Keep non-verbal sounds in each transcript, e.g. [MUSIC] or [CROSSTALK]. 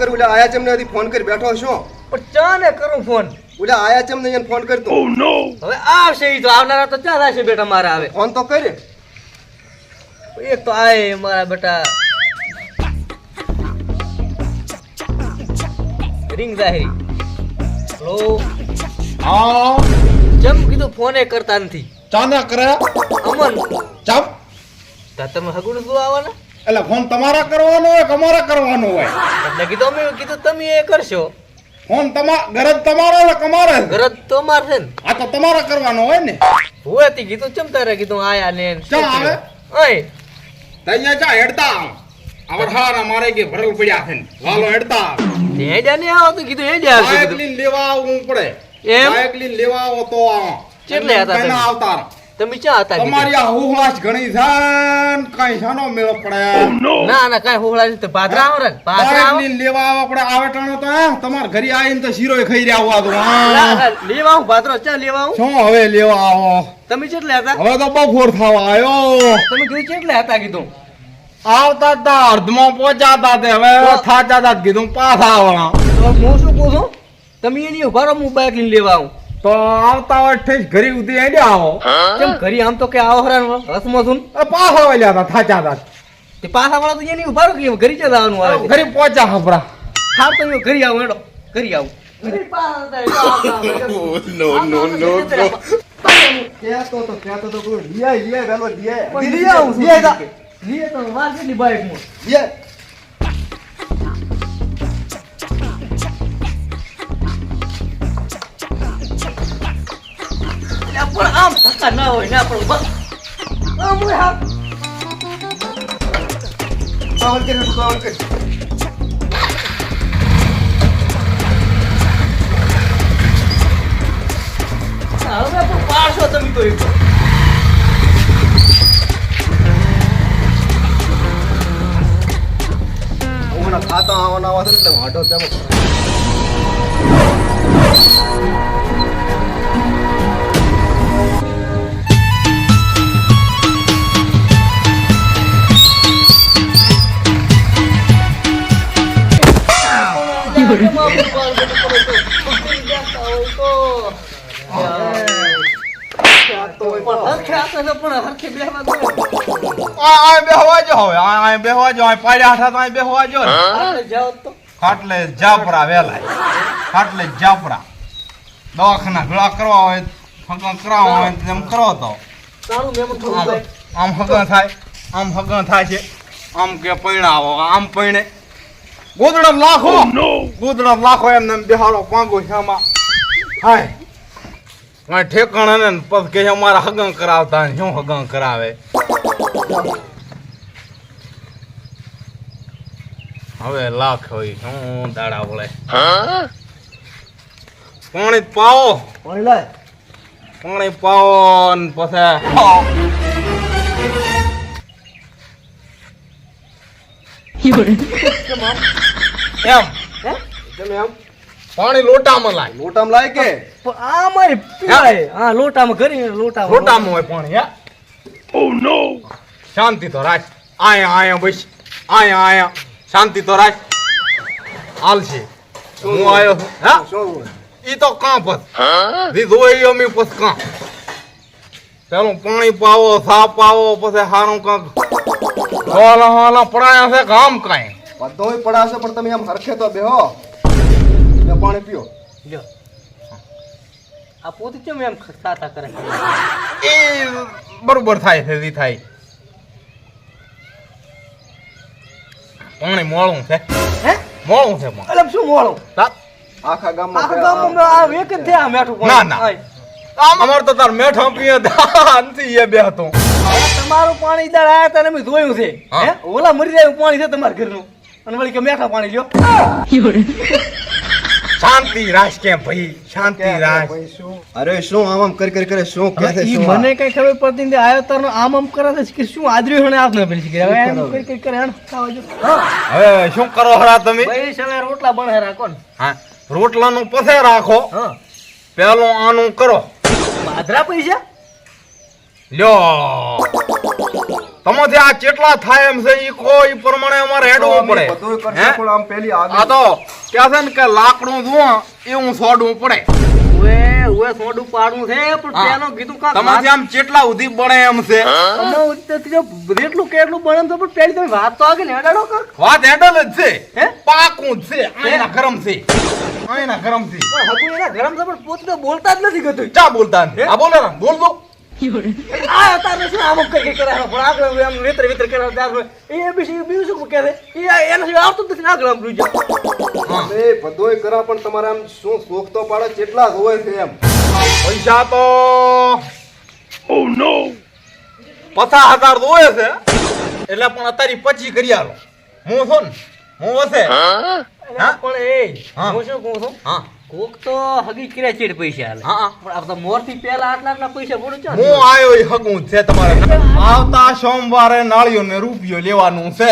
કરી એટલે આયા ચમને હજી ફોન કરી બેઠો છો? પણ ચા ને કરું ફોન એટલે આયા ચમને એને ફોન કરતો હવે આવશે ઈ તો આવનારા તો ચાર છે બેટા મારા આવે ફોન તો કરે એક તો આય મારા બેટા. રિંગ જાહેરી. હેલો હા? જમ કીધું ફોને કરતા નથી. ચાંદા કરે અમન. ચાપ? તા તમે હગુણ શું આવવાના એટલે ફોન તમારા કરવાનો હોય કે અમારા કરવાનો હોય? એટલે કીધું અમે કીધું તમે એ કરશો. ફોન તમા ગરજ તમારો હોય કે ગરજ તો અમાર છે ને. આ તો તમારા કરવાનો હોય ને. હું હતી કીધું ચમ તારે કીધું આયા ને ચા આવે? ઓય. તૈયા ચા હેડતા હારા મારે કે ભરલ પડ્યા છે વાલો હેડતા તે હેડ્યા ને આવો તો કીધું હેડ્યા આવશે બાઇક કીધું. લેવા આવું પડે. એમ? બાઇક લેવા આવો તો આ કેટલે હતા? આવતા તમે ચા હતા તમારી આ હુહળાશ ઘણી છે ને કઈ શાનો મેળો પડે. ના ના કઈ હુહળાશ તો પાદરા આવો ને પાદરા બાઇક આવો લેવા આવો આપણે આવે ટાણો તો તમાર ઘરે આવીને તો શીરોય ખાઈ રહ્યા હોવા તો હા. લેવા આવું પાદરો ચા લેવા આવું? શું હવે લેવા આવો? તમે કેટલા હતા? હવે તો ફોર થવા આવ્યો. તમે કીધું કેટલા હતા કીધું? આવતા તા અર્ધમાં પહોંચાતા તે હવે થાચા તા કીધું પાછા આવવા હું શું કહું છું? તમે એની ઊભા રહો હું બાઇક લઈને લેવા આવું. તો આવતા હોય ઘરી ઘરે ઉધી હેડ્યા આવો. કેમ ઘરી? આમ તો કે આવો હરાન રસમાં છું પાસા પાછા હતા તા થાચા હતા. તે પાછા વાળા તો એની ઊભા કે ઘરી જતા આવવાનું આવે ઘરી પહોંચ્યા ખબરા તો તમે ઘરી આવો હેડો ઘરી આવું. [LAUGHS] નો નો નો કહેતો તો કહેતો તો કોઈ લિયા લિયા વેલો લિયા લિયા જા. લીએ તો વાર કેટલી બાઇકમાં લિયા આમ ધક્કા ના હોય ના પણ બસ આમ હોય હા કાવલ કરી કાવલ કરી હવે પણ પાડશો તમે તો એક ખાતા આવવાના આવા એટલે વાંઢો તેમાં ખાટલે જાપરા વેલાય ખાટલે જાપરા દવાખાના ગળા કરવા હોય ફગણ કરાવવા હોય તેમ કરો તો આમ હગણ થાય, આમ હગણ થાય છે. આમ કે પૈણાવો આમ પૈણે. ગોદડા લાખો. ગોદડા લાખો એમને બિહારો પાંગો છે આમાં હાય. કાંઈ ઠેકાણા ને પછી કે અમારા હગન કરાવતા ને શું હગન કરાવે? હવે લાખ હોય શું દાડા વળે. પાણી પાવો. પાણી પાવો ને પછી [LAUGHS] એમ? તમે એમ? પાણી લોટામાં લાય. લોટામાં લાય કે? આમાં પીવાય હા. લોટામાં કરી લોટામાં લોટામાં હોય પાણી હે? શાંતિ તો રાખ. આયા આયા બસ. આયા આયા. શાંતિ તો રાખ. હાલશે હું આયો હા? ઈ તો કાં પત દીધું હોય ઈ અમે પત કાં પેલું પાણી પાવો સાફ પાવો પછી હારું કાંક. હોલા હોલા પડાયા છે કામ કાંઈ? બધોય પડાશે પણ તમે આમ હરખે તો બેહો. ને પાણી પીઓ. લ્યો. આ પોતે કેમ એમ ખસાતા કરે? એ બરોબર થાય છે થાય. પાણી મોળું છે. હે? મોળું છે એટલે શું મોળું? આખા ગામમાં આખા ગામમાં આ એક જ થયા મેઠું ના, પાણી. ના. અમાર તો તાર મેઠો પીએ નથી એ બે હતું તમારું પાણી ઈદાર આયા તને મેં જોયું છે. હે. ઓલા મરી જાય પાણી છે તમારા ઘરનું. અને વળી કે મેઠા પાણી લ્યો. શાંતિ રાખ કે ભાઈ શાંતિ રાખ. અરે શું આમ આમ કરી કરી કરે શું કહે છે મને કઈ ખબર પડતી નથી આયો તારનો આમ આમ કરે છે કે શું આદર્યું હણે આપ ન પેલી શીખે હવે એમ કરી કરી કરે હણ ખાવા હવે શું કરો હરા તમે? ભાઈ સવારે રોટલા બને રાખો ને. હા રોટલાનું પસે રાખો. હા. પેલું આનું કરો. બાદરા પૈસા? લ્યો. તમાથી આ કેટલા થાય એમ છે ઈ કોઈ પ્રમાણે અમારે હેડવું પડે. બધુંય કરશું, હે? પણ આમ પેલી આ તો કે છે ને કે લાકડું જુઓ હું સોડવું પડે. ઓએ ઓએ છોડું પાડું છે પણ. પેલો કીધું કા તમારે આમ કેટલા ઉધી બને એમ છે? જેટલું કે કેટલું બને તો પણ પેલી તમે વાત તો આગળ હેડાડો કર વાત હેડલ જ છે. હે? પાકું જ છે આના ગરમ છે. આના ગરમ છે. હગુ એના ગરમ છે પણ પોતે બોલતા જ નથી ગતું. ચા બોલતા? આ બોલે ને બોલ દો આ તારે શું આમ કઈ કઈ કરાવે પણ આગળ આમ વિતર વિતર કરાવે ત્યાર એ બીજું બીજું શું કહે છે? એ એના સિવાય આવતું નથી આગળ આમ રૂઈ એ બધુંય કરા પણ તમારે આમ શું શોખ તો પાડે કેટલા હોય છે એમ. પૈસા તો પચાસ હજાર હોય છે. એટલે પણ અત્યારે પચી કરી આલો. હું છું ને હું હશે. પણ એ હા. હું શું કહું છું? હા. કોક તો હગી કર્યા ચેડ પૈસા હાલે. હા. પણ આ તો મોરથી પહેલા આટલા આટલા પૈસા પડે છે હું આયો એ હગું જ છે તમારે. આવતા સોમવારે નાળિયો ને રૂપિયો લેવાનું છે.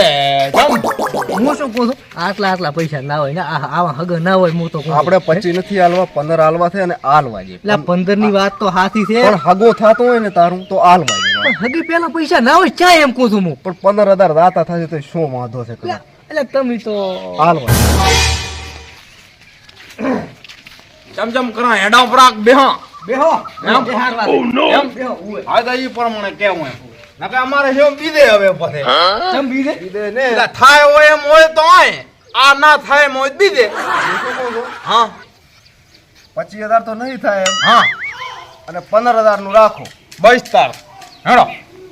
હું શું કહું છું? આટલા આટલા પૈસા ના હોય ને આવા હગા ના હોય હું તો આપણે પચી નથી હાલવા પંદર આલવા છે અને આલવા જે એટલે પંદરની વાત તો હાથી છે. પણ હગો થતો હોય ને તારું તો આલવા જે હગી પેલા પૈસા ના હોય ચા એમ કહું છું હું? પણ પંદર હજાર દાતા થશે તો શું વાંધો છે એટલે એટલે તમે તો ચમચમ કરા હેડા ઉપર બેહો. બેહો. એમ? Oh, no. એમ બેહો ઉએ. હા તો ઈ પ્રમાણે કેવું એમ. નકે અમારે જેમ બીજે હવે પછી ચમ બીજે? બીજે ને. એટલે થાય હોય એમ હોય તો આય. આ ના થાય એમ હોય બીજે. હા પચીસ હજાર તો નહીં થાય એમ. હા. અને પંદર હજારનું રાખો. બસ તાર હેડો.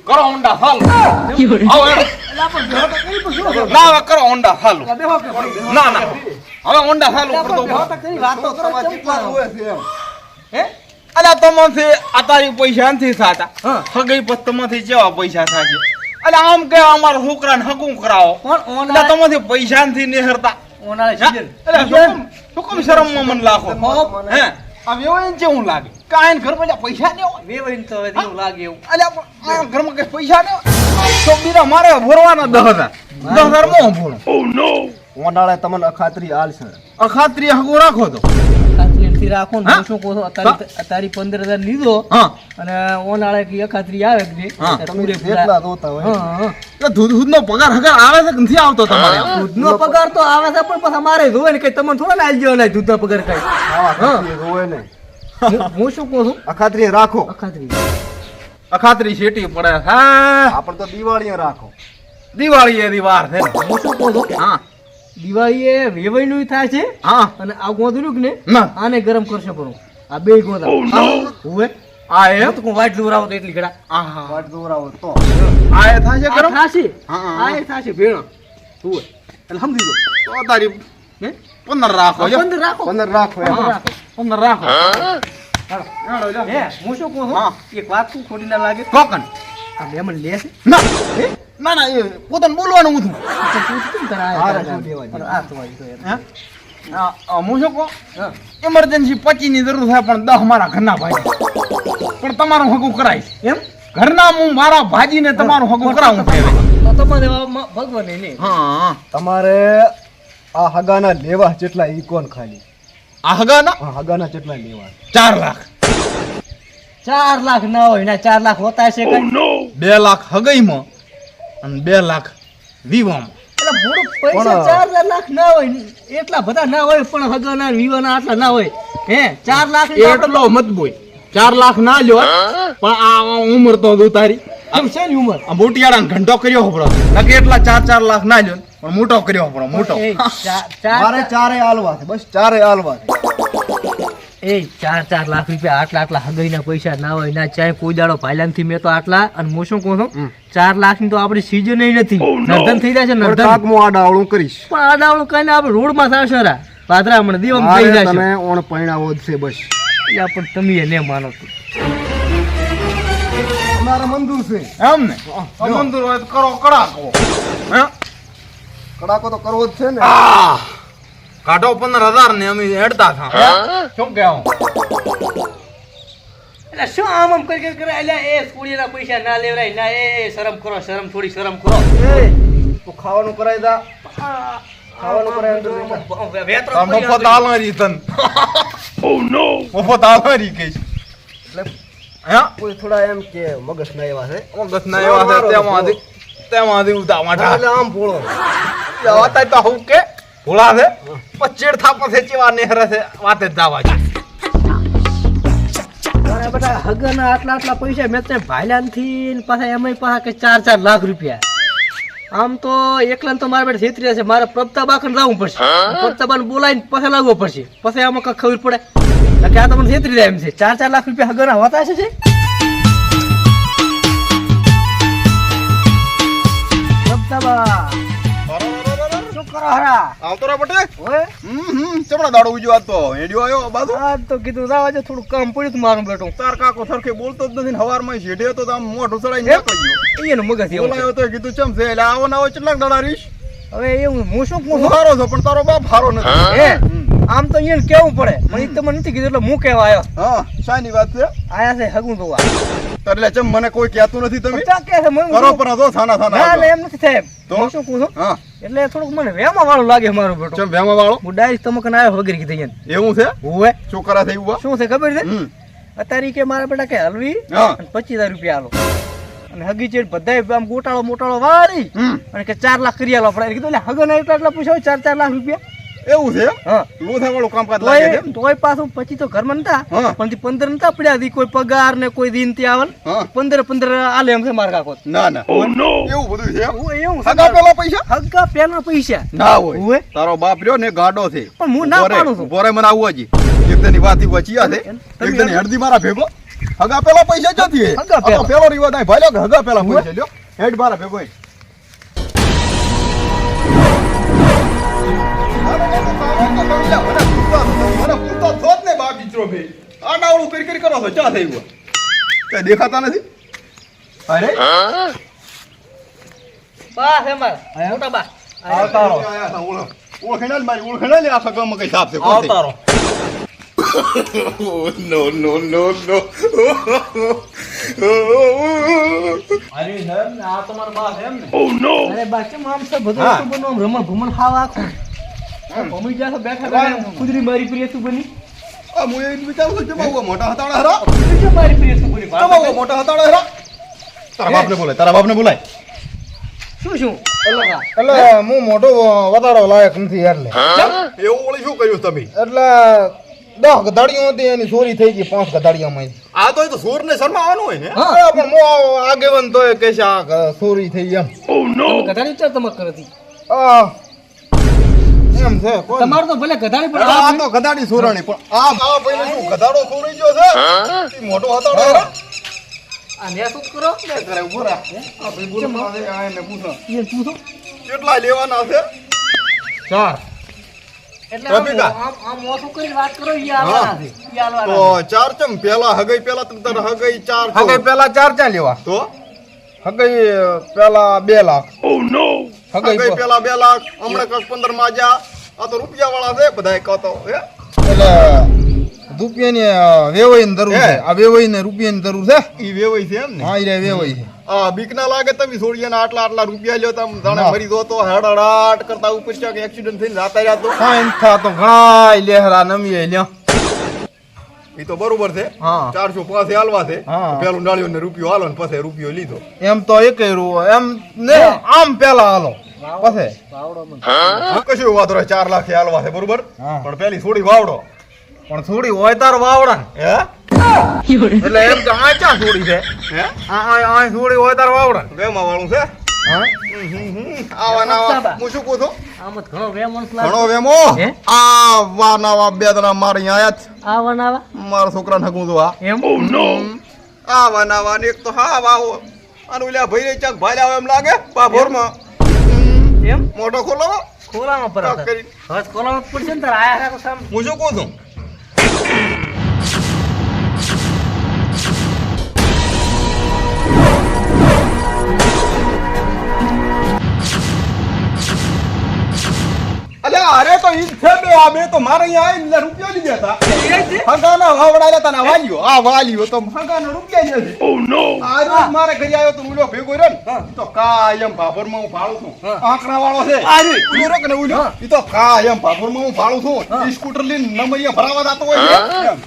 કરો ઊંડા હાલ. આવો હેડો. ના કરો ઊંડા હાલ. ના ના. હવે ઊંડા હાલ કરતો વાતો કરો તમારે ચમ હોય છે એમ? હે? અલા તમાથી અતારી પૈસા નથી થતા. હા. હગઈ પત તમાથી જેવા પૈસા છે એટલે આમ કે અમારા છોકરાને હકું કરાવો. પણ ઓના તમાથી પૈસા નથી નેહરતા. ઓના? સીઝન શું કામ- શરમમાં મને લાખો હે? આ વ્યવહાર કેવું લાગે? કાંઈ ઘર બધા પૈસા ને હોય? વેવાઈને તો હવે એવું લાગે એવું. અલ્યા ઘરમાં કઈ પૈસા ને તો બીરા મારે ભરવાના દસ હજાર. દસ હજાર ઓ ભરું? ઓનાળે તમને અખાત્રી આલશે અખાત્રી હગો રાખો તો. અખાત્રી રાખો ને શું કહો છું અત્યારે પંદર હજાર લીધો અને ઓનાળે કે અખાત્રી આવે કે તમે કેટલા જેટલા હોય. હા, હા. દૂધ નો પગાર હગાર આવે છે કે નથી આવતો તમારે? દૂધનો પગાર તો આવે છે પણ પછી અમારે જોવે ને કઈ તમને થોડા લાલ જેવા લાગે દૂધનો પગાર કઈ. આવા ને. હું- શું કહું છું? અખાત્રી રાખો. અખાત્રી. અખાત્રી શેટી પડે. હા. આપણે તો દિવાળીએ રાખો. દિવાળી એની વાર છે. હું શું કહું છું? હા. દિવાળી એ વેવાઈનું થાય છે. હા. અને આ ગોંધળું કે ને આને ગરમ કરશે પણ આ બે ગોંધા. હુએ આ એ? હું તો દોરાવો તો એટલી ઘડા આહા. વાટ દોરાવો તો. આ એ થાય છે ગરમ? થાશે. હા, હા, આ એ થાશે ભેણા. સમજી દો તો તારી હે? પંદર રાખો. પંદર રાખો. પંદર રાખો પંદર રાખો. પંદર રાખો. હે. હું? શું કહું એક વાત તું ખોટી ના લાગે? કોકન આ મહેમાન લે છે. ના. ના ના એ પોતાને બોલવાનું હું છું. હે? શું કહું? ઇમરજન્સી પચી ની જરૂર થાય પણ દહ મારા ઘરના ભાઈ. પણ તમારું હગું કરાય. એમ? ઘરના હું મારા ભાજીને તમારું હગું કરાવું. તમારે ભગવાન નહીં હા તમારે આ હગાના લેવા જેટલા ઈ કોણ ખાલી? આ હગાના? હગાના જેટલા લેવા. ચાર લાખ. ચાર લાખ ના હોય ને ચાર લાખ હોતા છે કઈ? બે લાખ હગાઈમાં. અને બે લાખ વિવામાં પૈસા ચાર ચાર લાખ ના હોય એટલા બધા ના હોય પણ હગાના વિવાના આટલા ના હોય. હે ચાર લાખ એટલો મત બોય ચાર લાખ ના લ્યો પણ આ ઉંમર તો દઉં તારી. આમ છે ને ઉંમર? આ બોટિયાળા ઘંટો કર્યો હપડો નકે એટલા ચાર ચાર લાખ ના લ્યો પણ મોટો કર્યો હપડો મોટો. ચારે ચાર મારે ચારે હાલવા છે બસ ચારે હાલવા છે. એ ચાર ચાર લાખ રૂપિયા આટલા આટલા હગાઈના પૈસા ના હોય ના ચાહે કોઈ દાડો ભાઈલાનથી મેં તો આટલા અને હું શું કહું છું? ચાર લાખની તો આપણી સીઝન નથી. નર્ધન થઈ જશે નર્ધન. કરીશ. પણ આ કઈ આપણે રોડમાં થશે રા. પાદરા મને દીવા થઈ મારે જશે ઓણ પૈણાવો જ છે બસ. એટલે પણ તમે એને માનો છો. અમારે મંદુર છે. એમ ને આ હોય તો કરો કડાકો. હે. કડાકો તો કરવો જ છે ને! કાઢો પંદર હજાર ને અમે હેડતા થા શું કેવું એટલે શું આમ આમ કરી કરી એટલે એ સ્કૂલીના પૈસા ના લેવરાય ના એ શરમ કરો શરમ થોડી શરમ કરો એ તું ખાવાનું કરાય દા ખાવાનું કરાય અંદર. વેતરો મફત આલરી તન. [LAUGHS] મફત આલરી કે એટલે હે? કોઈ થોડા એમ કે મગજ ના એવા છે. મગજ ના એવા છે તેમાંથી તેમાંથી ઉતા એટલે આમ ભોળો. જવાતા તો હું કે ભોળા છે? પચેડ થા પછી ચેવા નેહરે છે, વાતે દાવા છે. અરે બેટા આટલા આટલા પૈસા મેં તે ભાઈલાનથી ને પાછા એમાં પાછા કે ચાર ચાર લાખ રૂપિયા. આમ તો એકલા તો મારા બેટ છેતરી છે મારે પ્રતાબાખન લાવવું પડશે. પ્રતાબાને બોલાવીને પછી લાવવો પડશે. પછી આમાં કાંઈ ખબર પડે. કે આ તમને છેતરી જાય એમ છે. ચાર ચાર લાખ રૂપિયા હગના હોતા છે પ્રતાબા શું કરો હરા. આવતો રે બટે ઓય. હમ હમ ચમડા દાડો ઉજો આજ તો. હેડ્યો આયો બાજુ. આ તો કીધું રાવા જો થોડું કામ પડ્યું તું મારું બેટું. તાર કાકો સરખે બોલતો જ નથી ને હવારમાં શેઢે તો આમ મોઢું ચડાઈને નીકળી ગયો. એનું મગજ. બોલાયો તો કીધું ચમ છે? એટલે આવો ના આવો કેટલાક દાડા રીશ. હવે એવું હું શું કહું? હારો છો પણ તારો બાપ હારો નથી. હે? આમ તો અહીંયા કેવું પડે? મને તમને નથી કીધું એટલે હું કેવા આવ્યો? હા શાની વાત છે. આયા છે હગું જોવા. એટલે ચમ મને કોઈ કહેતું નથી તમે? ચા કે છે મને કરો પણ આ જો થાના થાના ના ના એમ નથી સાહેબ. તો? શું કહું છું? હા. એટલે થોડુંક મને વેમા વાળો લાગે મારો બેટો. ચમ વેમા વાળો? હું ડાયરેક્ટ તમે કને આવ્યો વગર કીધી અહીંયા એવું છે? હોવે. શું કરા થઈ ઊભા શું છે ખબર છે? અત્યારે કે મારા બેટા કે હલવી અને પચીસ હજાર રૂપિયા આલો. અને હગી ચેડ બધાય આમ ગોટાળો મોટાળો વાળી અને કે ચાર લાખ કરી આલો. આપણે કીધું એટલે હગન એટલા એટલા પૂછ્યો ચાર ચાર લાખ રૂપિયા. એવું છે? હા. લોથા વાળું કામકાજ લાગે છે તોય પાછું પછી તો ઘરમાં નતા. હા. પણ થી પંદર નતા પડ્યા હતી કોઈ પગાર ને કોઈ દિન ત્યાં આવે પંદર પંદર આલે એમ છે માર કાકો. ના ના. એવું બધું છે હું એવું હગા પેલા પૈસા? હગા પેલા પૈસા. ના હોય. હું તારો બાપ રહ્યો ને ગાડો છે. પણ હું ના પાડું છું. બોરે મને આવવા જી એક દની વાત ઈ વચિયા છે. તમે એક દની હળદી મારા ભેગો. હગા પેલા પૈસા જતી હે? હગા પેલા. રિવાજ આય. ભાલ્યો હગા પેલા પૈસા લ્યો. હેડ મારા ભેગો મને પૂછતા મને પૂછતા છો જ ને બાપ ઈચરો ભઈ. આ ડાવડું કરી કરી કરો છો ચા થઈ ગયો કઈ દેખાતા નથી અરે બા છે મારા મોટા બા આવતારો ઓળખેણા મારી ઓળખેણા લે આખા ગામમાં કઈ સાપ છે કોણ છે? no, no, no, no. અરે ધન આ તમારો બા એમ ને અરે બા આમ છે બધું હા. આટલું બધું આમ રમણ ભમણ ખાવા આખું ભમી જા છો બેઠા બેઠા. કુદરી મારી પ્રિય શું બની આ હું એ વિચારું છું, જમાવવા મોટા હતાડા હરા. કુદરી મારી પ્રિય શું બની જમાવવા મોટા હતાડા હરા. તારા બાપને બોલાય, તારા બાપને બોલાય. શું શું? એટલે હું મોટો વધારો લાયક નથી એટલે. એવું વળી શું કર્યું તમે? એટલે દસ ગધાડીઓ હતી એની ચોરી થઈ ગઈ પાંચ ગધાડીઓમાં. આ તો એ તો સૂરને શરમાવાનું હોય ને? હા. પણ હું આ- તો કે છે આ ચોરી થઈ એમ. ગધાડી ચાર તમાર કરતી. આ એમ છે તમારું તો ભલે ગધાડી પણ આ તો ગધાડી સોરણી પણ આ આ ભાઈને શું ગધાડો સોરી ગયો છે? મોટો હતો આ ને શું કરો. લે કરે રાખ. આ ભઈ બોલ આ એને પૂછો. એ પૂછો. કેટલા લેવાના છે? ચાર. ચાર ચમ? પેલા હગઈ પેલા તમ તારે હગઈ ચાર. હગઈ પેલા ચાર ચાર લેવા. તો? હગઈ પેલા બે લાખ. હગઈ હગઈ પેલા બે લાખ હમણાં કંઈક પંદરમાં આ તો રૂપિયા વાળા છે બધા કહતો હે? એટલે રૂપિયાની જરૂર છે. આ વેવાઈને રૂપિયાની જરૂર છે? ઈ વેવાઈ છે એમ ને? હા ઈ વેવાઈ છે. આ બીક ના લાગે તમે છોડીએ ને આટલા આટલા રૂપિયા લ્યો તમે જાણે ના. મરી દો તો હડહડાટ કરતા ઉપર એક્સિડન્ટ થઈને જાતા રહ્યા તો? ફાઈન થા તો ઘણા લેહરા નમીએ લ્યો. ઈ તો બરોબર છે. ચારસો પાસે હાલવા છે. પેલું ડાળીઓ ને રૂપિયો હાલો ને પછી રૂપિયો લીધો. એમ તો એક એમ ને આમ પેલા હાલો. પછી? કશું વાંધો નહીં ચાર લાખ હાલવા છે બરોબર? પણ પેલી થોડી વાવડો. પણ થોડી હોય તાર વાવડા હે? એટલે એમ તો આ ચા થોડી છે? હે? આ આ થોડી હોય તાર વાવડા વેમાં વાળું છે? આવા મારે આયા આવા મારા છોકરા નકું છું આ વાનાવા ને એક તો હા વાવો અને ઓલા ભાઈ ચાક ભાઈ હોય એમ લાગે પાભોરમાં એમ? મોટો ખોલો ખોલામાં પર ખોલામાં પડશે ને તાર. આયા હું શું કહું છું? અલ્યા અરે તો ઈ છે બે આ બે તો મારે અહીંયા આવીને રૂપિયા લીધા હતા એ છે? હગાના વાવડાયેલા હતા વાલીઓ આ વાલીઓ તો હગાનો રૂપિયા નથી. ઓ નો આ રોજ મારે ઘરે આવ્યો તો ઉલો ભેગો રહ્યો ને તો કાયમ ભાભરમાં હું ભાળું છું. આંકડા વાળો છે. અરે. ઉલો કે ને ઉલો ઈ તો કાયમ ભાભરમાં હું ભાળું છું. ઈ સ્કૂટર લઈને નંબરિયા ભરાવા જતો હોય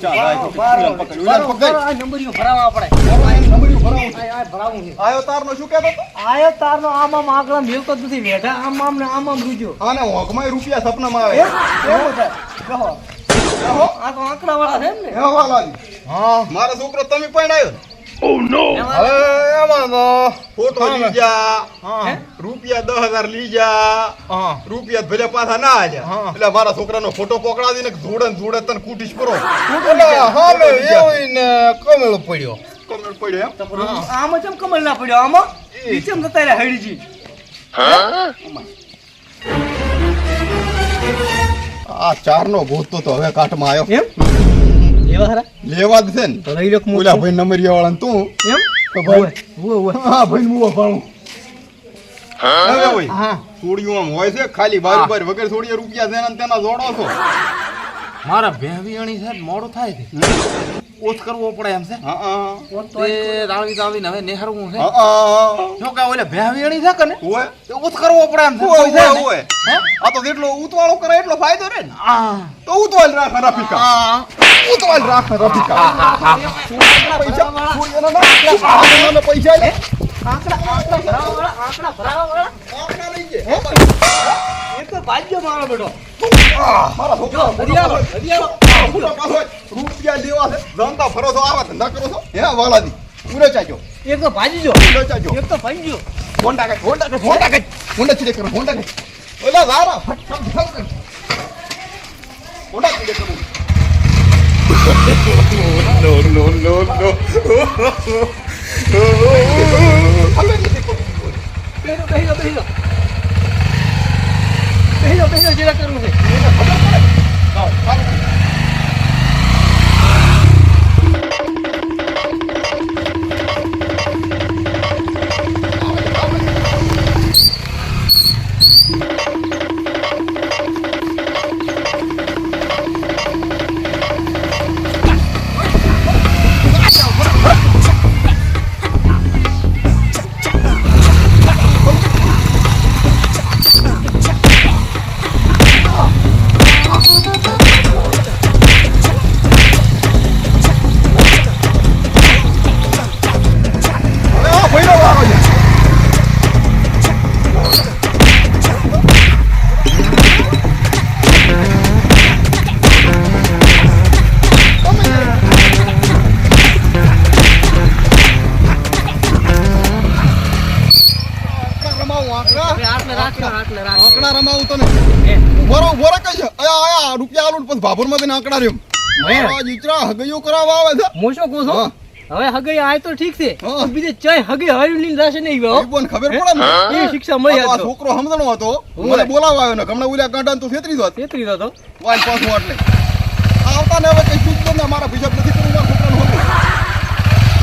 ચાલ આ તો પકડ પકડ. આ પડે. નંબરિયું ભરાવું છે આયો શું કહેતો હતો? આયો તારનો આમ આમ આંકડા મેલતો જ નથી બેઠા. આમ આમ ને આમ આમ રૂજ્યો. આને હોંકમાં રૂપિયા સપનામાં આવે. એવું છે? કહો. કહો. આ તો આંકડા વાળા છે એમ ને? હે વાલાજી હા. મારો છોકરો તમે પણ આવ્યો એમાં? હવે એમાં તો ફોટો લઈ જા હા. રૂપિયા દસ હજાર લઈ જા હા. રૂપિયા ભલે પાછા ના હા. એટલે મારા છોકરાનો ફોટો પકડાવી ને જોડે ને જોડે તને કુટીશ કરો. એટલે હાલે એવું ને કમેલો પડ્યો. કમેન્ટ પડ્યો એમ? આમાં ચમ કમળ ના પડ્યો? આમાં? નીચે જતા રહ્યા હળીજી આ ચાર નો ભૂત તો હવે કાઠમાં આવ્યો એમ? લેવા જ છે ને. તો લઈ લો મુલા ભાઈ નમરિયા વાળા તું. એમ? તો ભાઈ ઉવે ઉવે હા ભાઈ મુવા ભાણું. હા? હા. સોડિયું આમ હોય છે ખાલી બાર બાર વગર થોડી રૂપિયા છે ને તેના જોડો છો. મારા ભેવિયણી છે મોડું થાય છે. ઓછ કરવો પડે એમ છે. હા હા. તે રાવી રાવીને હવે નેહરવું છે. હા હા જો કે ઓલે ભેવિયણી છે કે ને? હોય તે ઓછ કરવો પડે એમ છે. હોય કોઈ છે હોય ને? હોય હે? આ તો જેટલો ઉતવાળો કરે એટલો ફાયદો રહે ને. આ તો ઉતવાળ રાખ રફિકા આ ઉતવાળ રાખ રફિકા પૈસા? પૈસા? લે આંકડા આંકડા ભરાવા વાળા આંકડા ભરાવા વાળા આપના લઈ જે ભાગ્ય મારો બેટો આહ, મારા છોકરા હરિયાળો હરિયાળો ફોટો પાછો રૂપિયા લેવા છે ધંધા ફરો છો આવા ધંધા કરો છો હે વાલાજી ઉરે ચાજો એક તો ભાજી જો ઉરે ચાજો એક તો ભાઈ ગયો હોન્ડા કઈ હોન્ડા કઈ હોન્ડા કઈ હોન્ડા ચીડે કરો હોન્ડા કઈ ઓલા ઝારા ફટ ફટ ફટ કર હોન્ડા ચીડે કરો નો નો નો નો હવે નથી કોઈ. બેહો બેહો બેહો બેહો બેહો જેરા કરવું છે જાઓ, ચાલો. હવે આંકડા રમાવું તને? કઈ આયા આયા રૂપિયા આલું પછી ભાભરમાં બેન આંકડા રહ્યો. મારા દીકરા હગૈયો કરાવવા આવે છે. હું શું કહું છું? હવે હગઈ આય તો ઠીક છે. બીજે ચય હગઈ હરી લઈને જશે નહીં હો. ખબર પડે ને? એ શિક્ષા મળી આ છોકરો સમજણો હતો. મને બોલાવા આવ્યો ને. હમણાં ઉલ્યા કાંટા તો વાઈન પાછું એટલે આવતા ને હવે કઈ સૂચતો ને. મારા હિસાબ નથી કરવું છોકરાનું